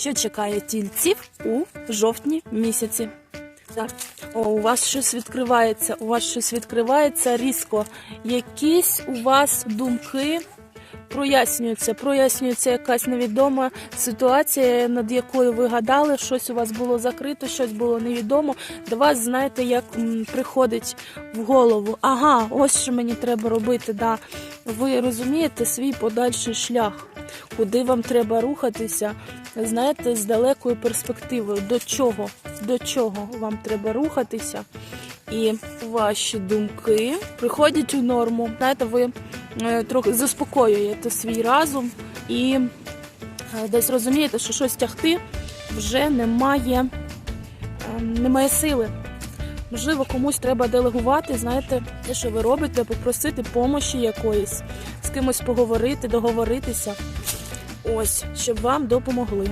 Що чекає тільців у жовтні місяці? Так, О, у вас щось відкривається, у вас щось відкривається різко. Якісь у вас думки прояснюються, прояснюється якась невідома ситуація, над якою ви гадали, щось у вас було закрито, щось було невідомо. До вас, знаєте, як приходить в голову. Ага, ось що мені треба робити. Да. Ви розумієте свій подальший шлях, куди вам треба рухатися, знаєте, з далекою перспективою. До чого? До чого вам треба рухатися? І ваші думки приходять у норму. Знаєте, ви е, трохи заспокоюєте свій разум і е, десь розумієте, що щось тягти вже немає, е, немає сили. Можливо, комусь треба делегувати, знаєте, те, що ви робите, попросити помощі якоїсь, з кимось поговорити, договоритися. Ось, щоб вам допомогли.